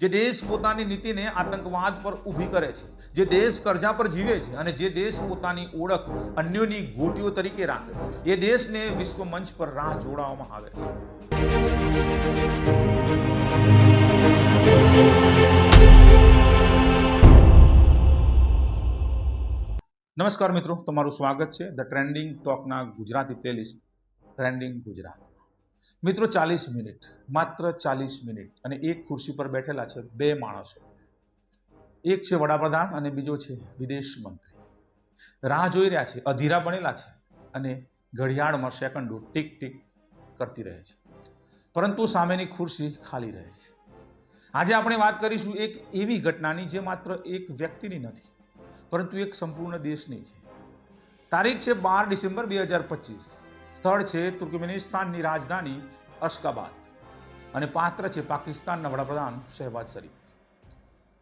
જે દેશ પોતાની નીતિને આતંકવાદ પર ઊભી કરે છે, જે દેશ કરજા પર જીવે છે અને જે દેશ પોતાની ઓળખ અન્યોની ગોટીઓ તરીકે રાખે એ દેશને વિશ્વ મંચ પર રાહ જોડાવવામાં આવે છે. નમસ્કાર મિત્રો, તમારું સ્વાગત છે ધ ટ્રેન્ડિંગ ટોકના ગુજરાતી પ્લેલિસ્ટ ટ્રેન્ડિંગ ગુજરાત. મિત્રો, ચાલીસ મિનિટ, માત્ર ચાલીસ મિનિટ. અને એક ખુરશી પર બેઠેલા છે બે માણસો. એક છે વડાપ્રધાન અને બીજો છે વિદેશ મંત્રી. રાહ જોઈ રહ્યા છે, અધીરા બનેલા છે અને ઘડિયાળમાં સેકન્ડો ટીક ટીક કરતી રહે છે. પરંતુ સામેની ખુરશી ખાલી રહે છે. આજે આપણે વાત કરીશું એક એવી ઘટનાની જે માત્ર એક વ્યક્તિની નથી, પરંતુ એક સંપૂર્ણ દેશની છે. તારીખ છે બાર ડિસેમ્બર બે હજાર પચીસ. સ્થળ છે તુર્કમેનિસ્તાનની રાજધાની અશ્કાબાદ. અને પાત્ર છે પાકિસ્તાનના વડાપ્રધાન શહેબાજ શરીફ.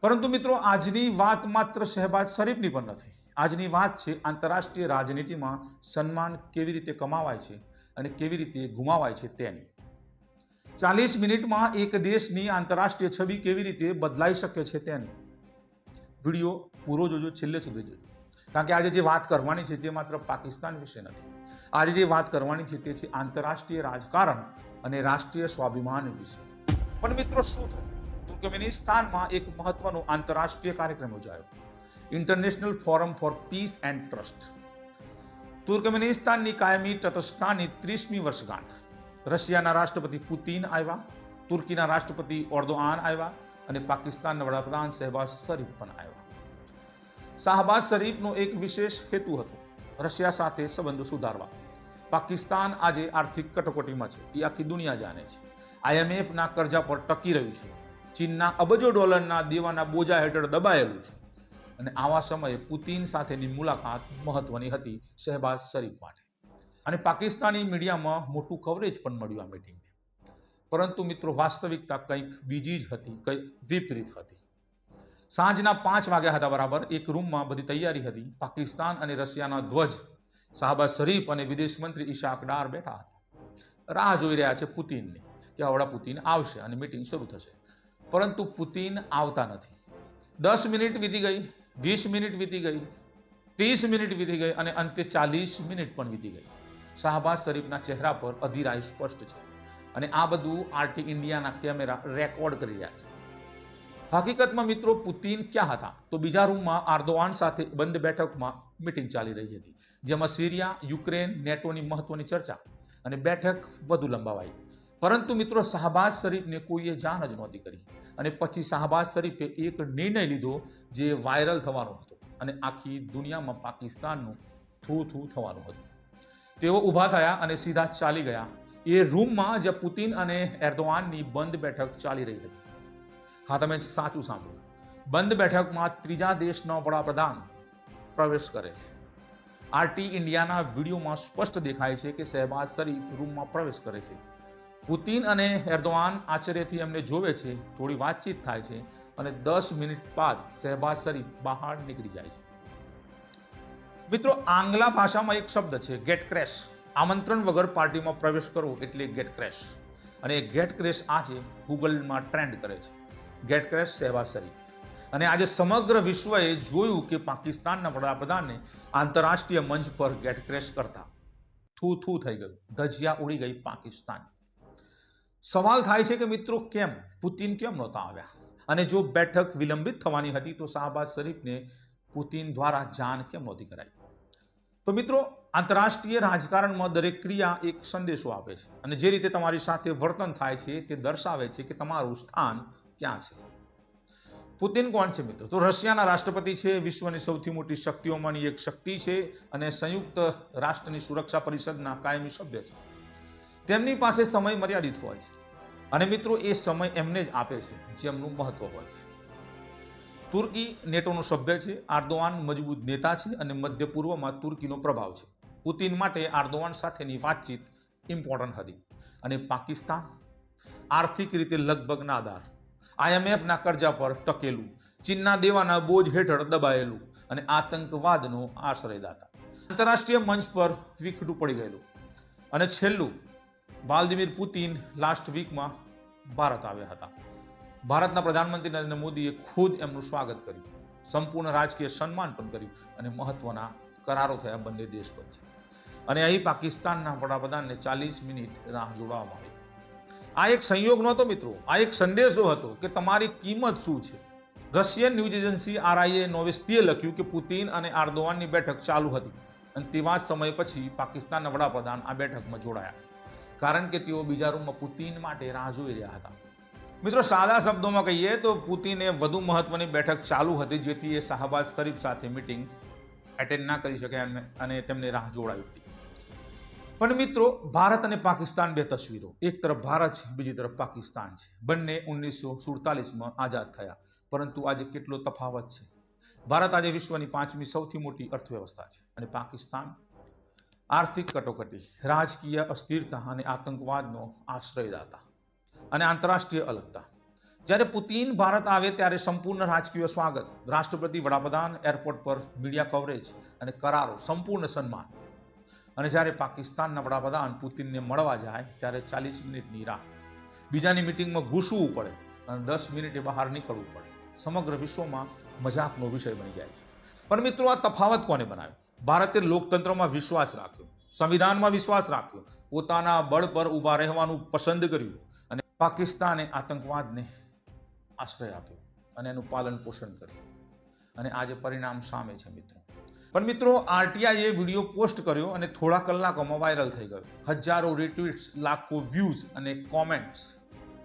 પરંતુ મિત્રો, આજની વાત માત્ર શહેબાજ શરીફની પણ નથી. આજની વાત છે આંતરરાષ્ટ્રીય રાજનીતિમાં સન્માન કેવી રીતે કમાવાય છે અને કેવી રીતે ગુમાવાય છે તેની. ચાલીસ મિનિટમાં એક દેશની આંતરરાષ્ટ્રીય છબી કેવી રીતે બદલાઈ શકે છે તેની. વીડિયો પૂરો જોજો, છેલ્લે સુધી જોજો. કારણ કે આજે જે વાત કરવાની છે તે માત્ર પાકિસ્તાન વિશે નથી. આજે જે વાત કરવાની છે તે છે આંતરરાષ્ટ્રીય રાજકારણ અને રાષ્ટ્રીય સ્વાભિમાન વિશે. પણ મિત્રો શું થયું? તુર્કમેનિસ્તાનમાં એક મહત્વનો આંતરરાષ્ટ્રીય કાર્યક્રમ યોજાયો. International forum for peace and trust તુર્કમેનિસ્તાનની કાયમી તટસ્થાની ત્રીસમી વર્ષગાંઠ. રશિયાના રાષ્ટ્રપતિ પુતિન આવ્યા, તુર્કીના રાષ્ટ્રપતિ ઓર્દોઆન આવ્યા અને પાકિસ્તાનના વડાપ્રધાન શહેબાઝ શરીફ પણ આવ્યા. શાહબાઝ શરીફનો એક વિશેષ હેતુ હતો, રશિયા સાથે સંબંધો સુધારવા. પાકિસ્તાન આજે આર્થિક કટોકટીમાં છે, એ આખી દુનિયા જાણે છે. આઈએમએફના કરજા પર ટકી રહ્યું છે. ચીનના અબજો ડોલરના દેવાના બોજા હેઠળ દબાયેલું છે. અને આવા સમયે પુતિન સાથેની મુલાકાત મહત્વની હતી શહેબાઝ શરીફ માટે. અને પાકિસ્તાની મીડિયામાં મોટું કવરેજ પણ મળ્યું આ મિટિંગને પરંતુ મિત્રો, વાસ્તવિકતા કંઈક બીજી જ હતી, કંઈક વિપરીત હતી. સાંજના પાંચ વાગ્યા હતા બરાબર. એક રૂમમાં બધી તૈયારી હતી. પાકિસ્તાન અને રશિયાના ધ્વજ, શાહબાઝ શરીફ અને વિદેશ મંત્રી ઈશાક ડાર બેઠા હતા. રાહ જોઈ રહ્યા છે પુતિનની કે આવડા પુતિન આવશે અને મિટિંગ શરૂ થશે. પરંતુ પુતિન આવતા નથી. દસ મિનિટ વીતી ગઈ, વીસ મિનિટ વીતી ગઈ, ત્રીસ મિનિટ વીતી ગઈ અને અંતે ચાલીસ મિનિટ પણ વીતી ગઈ. શાહબાઝ શરીફના ચહેરા પર અધીરાઈ સ્પષ્ટ છે અને આ બધું આરટી ઇન્ડિયાના કેમેરા રેકોર્ડ કરી રહ્યા છે. હકીકતમાં મિત્રો પુતિન ક્યાં હતા? તો બીજા રૂમમાં આર્દોવાન સાથે બંધ બેઠકમાં મિટિંગ ચાલી રહી હતી, જેમાં સિરિયા, યુક્રેન, નેટોની મહત્વની ચર્ચા અને બેઠક વધુ લંબાવાઈ. પરંતુ મિત્રો શાહબાઝ શરીફને કોઈએ જાણ જ નહોતી કરી અને પછી શાહબાઝ શરીફે એક નિર્ણય લીધો જે વાયરલ થવાનો હતો અને આખી દુનિયામાં પાકિસ્તાનનું થૂ થૂ થવાનું હતું. તેઓ ઊભા થયા અને સીધા ચાલી ગયા. એ રૂમમાં જ્યાં પુતિન અને એર્દોવાનની બંધ બેઠક ચાલી રહી હતી. હા, તમે સાચું સાંભળ્યું. બંધ બેઠકમાં ત્રીજા દેશનો વડાપ્રધાન પ્રવેશ કરે છે. આરટી ઇન્ડિયાના વિડીયોમાં સ્પષ્ટ દેખાય છે કે શહેબાઝ શરીફ રૂમમાં પ્રવેશ કરે છે. પુતિન અને એર્દોવાન આશ્ચર્યથી એમને જોવે છે, થોડી વાતચીત થાય છે અને દસ મિનિટ બાદ શહેબાઝ શરીફ બહાર નીકળી જાય છે. મિત્રો, આંગ્લા ભાષામાં એક શબ્દ છે, ગેટ ક્રેશ. આમંત્રણ વગર પાર્ટીમાં પ્રવેશ કરવો એટલે ગેટ ક્રેશ. અને ગેટ ક્રેશ આજે ગૂગલમાં ટ્રેન્ડ કરે છે. Gate crash Shehbaz Sharif. અને આજે સમગ્ર વિશ્વએ જોયું કે પાકિસ્તાનના વડાપ્રધાનને આંતરરાષ્ટ્રીય મંચ પર ગેટ ક્રેશ કરતા થૂ થૂ થઈ ગયું. ધજિયા ઉડી ગઈ પાકિસ્તાન. સવાલ થાય છે કે મિત્રો કેમ? પુતિન કેમ નહોતા આવ્યા? અને જો બેઠક વિલંબિત થવાની હતી તો શાહબાઝ શરીફને પુતિન દ્વારા જાણ કેમ નહોતી કરાઈ? તો મિત્રો, આંતરરાષ્ટ્રીય રાજકારણમાં દરેક ક્રિયા એક સંદેશો આપે છે. અને જે રીતે તમારી સાથે વર્તન થાય છે તે દર્શાવે છે કે તમારું સ્થાન ક્યાં છે? પુતિન કોણ છે મિત્રો? તો રશિયાના રાષ્ટ્રપતિ છે, વિશ્વની સૌથી મોટી શક્તિઓમાંની એક શક્તિ છે અને સંયુક્ત રાષ્ટ્રની સુરક્ષા પરિષદના કાયમી સભ્ય છે. તેમની પાસે સમય મર્યાદિત હોય છે અને મિત્રો એ સમય એમને જ આપે છે જેમનું મહત્વ હોય છે. તુર્કી નેટોનો સભ્ય છે, આર્દોવાન મજબૂત નેતા છે અને મધ્ય પૂર્વમાં તુર્કીનો પ્રભાવ છે. પુતિન માટે આર્દોવાન સાથેની વાતચીત ઇમ્પોર્ટન્ટ હતી અને પાકિસ્તાન આર્થિક રીતે લગભગ નાદાર. આઈએમએફના કરજા પર ટકેલું. ચીનના દેવાના બોજ હેઠળ દબાયેલું અને આતંકવાદનો આશ્રયદાતા. આંતરરાષ્ટ્રીય મંચ પર વિખડું પડી ગયેલું. અને છેલ્લું, વ્લાદિમીર પુતિન લાસ્ટ વીકમાં ભારત આવ્યા હતા. ભારતના પ્રધાનમંત્રી નરેન્દ્ર મોદીએ ખુદ એમનું સ્વાગત કર્યું. સંપૂર્ણ રાજકીય સન્માન પણ કર્યું અને મહત્વના કરારો થયા બંને દેશ વચ્ચે. અને અહીં પાકિસ્તાનના વડાપ્રધાનને ચાલીસ મિનિટ રાહ જોડવામાં આવી. આ એક સંયોગ નહોતો મિત્રો. આ એક સંદેશો હતો કે તમારી કિંમત શું છે? રશિયન ન્યૂઝ એજન્સી આરઆઈએ નોવેસ્તીએ લખ્યું કે પુતિન અને આર્દોવાનની બેઠક ચાલુ હતી અને તેવા જ સમય પછી પાકિસ્તાનના વડાપ્રધાન આ બેઠકમાં જોડાયા. કારણ કે તેઓ બીજા રૂમમાં પુતિન માટે રાહ જોઈ રહ્યા હતા. મિત્રો, સાદા શબ્દોમાં કહીએ તો પુતિને વધુ મહત્વની બેઠક ચાલુ હતી જેથી એ શાહબાઝ શરીફ સાથે મિટિંગ એટેન્ડ ના કરી શકે અને તેમને રાહ હતી પણ મિત્રો, ભારત અને પાકિસ્તાન બે તસવીરો. એક તરફ ભારત છે, બીજી તરફ પાકિસ્તાન છે. બંને ઓગણીસો સુડતાલીસમાં આઝાદ થયા. પરંતુ આજે કેટલો તફાવત છે? ભારત આજે વિશ્વની પાંચમી સૌથી મોટી અર્થવ્યવસ્થા છે અને પાકિસ્તાન આર્થિક કટોકટી, રાજકીય અસ્થિરતા અને આતંકવાદનો આશ્રયદાતા અને આંતરરાષ્ટ્રીય અલગતા. જ્યારે પુતિન ભારત આવે ત્યારે સંપૂર્ણ રાજકીય સ્વાગત રાષ્ટ્રપતિ વડાપ્રધાન એરપોર્ટ પર મીડિયા કવરેજ અને કરારો, સંપૂર્ણ સન્માન અને જ્યારે પાકિસ્તાનના વડાપ્રધાન પુતિનને મળવા જાય, ત્યારે ચાલીસ મિનિટની રાહ બીજાની મિટિંગમાં ઘૂસવું પડે અને દસ મિનિટે બહાર નીકળવું પડે. સમગ્ર વિશ્વમાં મજાકનો વિષય બની જાય છે. પણ મિત્રો, આ તફાવત કોને બનાવ્યો? ભારતે લોકતંત્રમાં વિશ્વાસ રાખ્યો, સંવિધાનમાં વિશ્વાસ રાખ્યો, પોતાના બળ પર ઊભા રહેવાનું પસંદ કર્યું અને પાકિસ્તાને આતંકવાદને આશ્રય આપ્યો અને એનું પાલન પોષણ કર્યું. અને આજે પરિણામ સામે છે, મિત્રો. પણ મિત્રો, આરટીઆઈએ વીડિયો પોસ્ટ કર્યો અને થોડા કલાકોમાં વાયરલ થઈ ગયો. હજારો રિટ્વીટ્સ લાખો વ્યૂઝ અને કોમેન્ટ્સ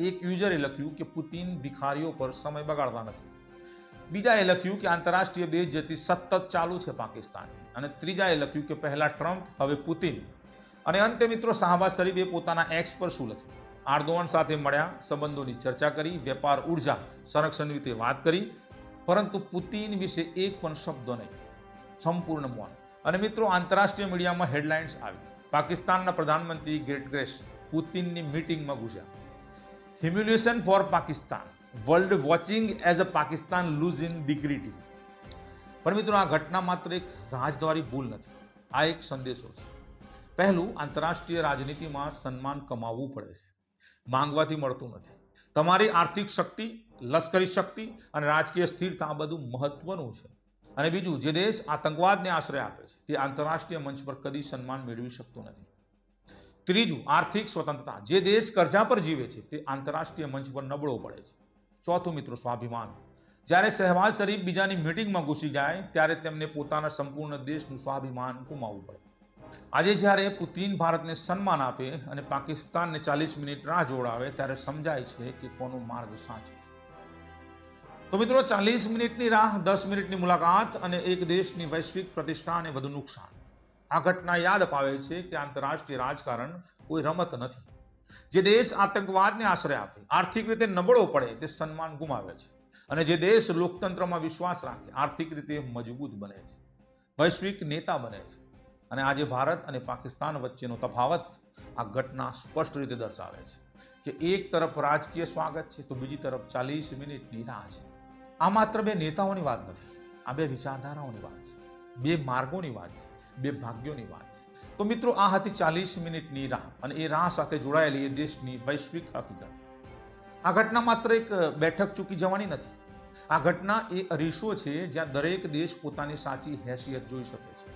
એક યુઝરે લખ્યું કે પુતિન ભિખારીઓ પર સમય બગાડતા નથી. બીજાએ લખ્યું કે આંતરરાષ્ટ્રીય બેઇજ્જતી સતત ચાલુ છે પાકિસ્તાનની અને ત્રીજાએ લખ્યું કે પહેલાં ટ્રમ્પ, હવે પુતિન. અને અંતે મિત્રો, શાહબાઝ શરીફે પોતાના એક્સ પર શું લખ્યું? આર્દોવાન સાથે મળ્યા, સંબંધોની ચર્ચા કરી, વેપાર, ઊર્જા, સંરક્ષણ રીતે વાત કરી. પરંતુ પુતિન વિશે એક પણ શબ્દ નહીં. સંપૂર્ણ મૌન. અને મિત્રો, આંતરરાષ્ટ્રીય મીડિયામાં હેડલાઇન્સ આવી. પાકિસ્તાનના પ્રધાનમંત્રી ગ્રેટ ગ્રેસ પુતિનની મિટિંગમાં ઘૂસ્યા. Humiliation for Pakistan. World watching as a Pakistan lose in dignity પણ મિત્રો, આ ઘટના માત્ર એક રાજદ્વારી ભૂલ નથી. આ એક સંદેશો છે. પહેલું, આંતરરાષ્ટ્રીય રાજનીતિમાં સન્માન કમાવવું પડે છે. માંગવાથી મળતું નથી. તમારી આર્થિક શક્તિ, લશ્કરી શક્તિ અને રાજકીય સ્થિરતા આ બધું મહત્વનું છે. અને બીજું, જે દેશ આતંકવાદને આશ્રય આપે છે, તે આંતરરાષ્ટ્રીય મંચ પર કદી સન્માન મેળવી શકતો નથી. ત્રીજું, આર્થિક સ્વતંત્રતા. જે દેશ કરજા પર જીવે છે, તે આંતરરાષ્ટ્રીય મંચ પર નબળો પડે છે. ચોથું મિત્રો, સ્વાભિમાન. જ્યારે શહેબાઝ શરીફ બીજાની મિટિંગમાં ઘૂસી જાય, ત્યારે તેમને પોતાના સંપૂર્ણ દેશનું સ્વાભિમાન ગુમાવવું પડે. આજે જ્યારે પુતિન ભારતને સન્માન આપે અને પાકિસ્તાનને ચાલીસ મિનિટ રાહ જોડાવે, ત્યારે સમજાય છે કે કોનો માર્ગ સાચો તો મિત્રો ચાલીસ મિનિટની રાહ, દસ મિનિટની મુલાકાત અને એક દેશની વૈશ્વિક પ્રતિષ્ઠાને વધુ નુકસાન. આ ઘટના યાદ અપાવે છે કે આંતરરાષ્ટ્રીય રાજકારણ કોઈ રમત નથી. જે દેશ આતંકવાદને આશ્રય આપે, આર્થિક રીતે નબળો પડે તે સન્માન ગુમાવે છે. અને જે દેશ લોકતંત્રમાં વિશ્વાસ રાખે, આર્થિક રીતે મજબૂત બને છે. વૈશ્વિક નેતા બને છે. અને આજે ભારત અને પાકિસ્તાન વચ્ચેનો તફાવત આ ઘટના સ્પષ્ટ રીતે દર્શાવે છે કે એક તરફ રાજકીય સ્વાગત છે, તો બીજી તરફ ચાલીસ મિનિટની રાહ છે. આ માત્ર બે નેતાઓની વાત નથી, આ બે વિચારધારાઓની વાત છે, બે માર્ગોની વાત છે, બે ભાગ્યોની વાત છે. તો મિત્રો, આ હતી ચાલીસ મિનિટની રાહ અને એ રાહ સાથે જોડાયેલી એ દેશની વૈશ્વિક હકીકત. આ ઘટના માત્ર એક બેઠક ચૂકી જવાની નથી. આ ઘટના એ અરીસો છે જ્યાં દરેક દેશ પોતાની સાચી હેસિયત જોઈ શકે છે.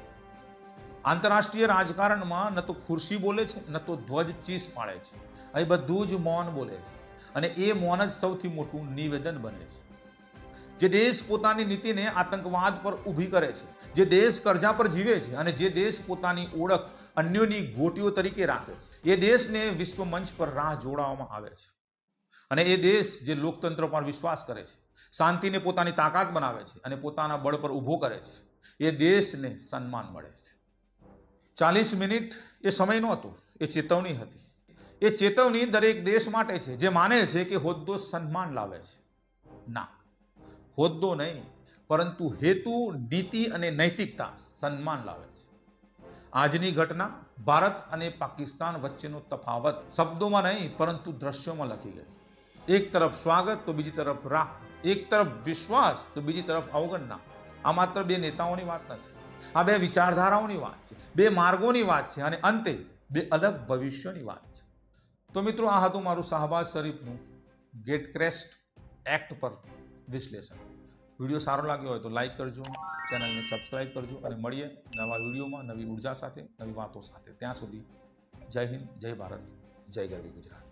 આંતરરાષ્ટ્રીય રાજકારણમાં ન તો ખુરશી બોલે છે, ન તો ધ્વજ ચીસ પાડે છે. અહીં બધું જ મૌન બોલે છે અને એ મૌન જ સૌથી મોટું નિવેદન બને છે. જે દેશ પોતાની નીતિને આતંકવાદ પર ઊભી કરે છે, જે દેશ કરજા પર જીવે છે અને જે દેશ પોતાની ઓળખ અન્યોની ગોટીઓ તરીકે રાખે છે, એ દેશને વિશ્વ મંચ પર રાહ જોડાવવામાં આવે છે. અને એ દેશ જે લોકતંત્ર પર વિશ્વાસ કરે છે, શાંતિને પોતાની તાકાત બનાવે છે અને પોતાના બળ પર ઊભો કરે છે, એ દેશને સન્માન મળે છે. ચાલીસ મિનિટ એ સમય નહોતો, એ ચેતવણી હતી. એ ચેતવણી દરેક દેશ માટે છે, જે માને છે કે હોદ્દો સન્માન લાવે છે. ના. હોદ્દો નહીં, પરંતુ હેતુ, નીતિ અને નૈતિકતા સન્માન લાવે છે. આજની ઘટના ભારત અને પાકિસ્તાન વચ્ચેનો તફાવત શબ્દોમાં નહીં, પરંતુ દ્રશ્યોમાં લખી ગઈ. એક તરફ સ્વાગત, તો બીજી તરફ રાહ. એક તરફ વિશ્વાસ, તો બીજી તરફ અવગણના. આ માત્ર બે નેતાઓની વાત નથી. આ બે વિચારધારાઓની વાત છે. બે માર્ગોની વાત છે અને અંતે બે અલગ ભવિષ્યની વાત છે. તો મિત્રો, આ હતું મારું શાહબાઝ શરીફનું ગેટ ક્રેસ્ટ એક્ટ પર વિશ્લેષણ. વીડિયો સારો લાગ્યો હોય તો લાઇક કરજો, ચેનલને સબસ્ક્રાઈબ કરજો અને મળીએ નવા વિડીયોમાં નવી ઊર્જા સાથે, નવી વાતો સાથે. ત્યાં સુધી જય હિન્દ, જય ભારત, જય ગરવી ગુજરાત.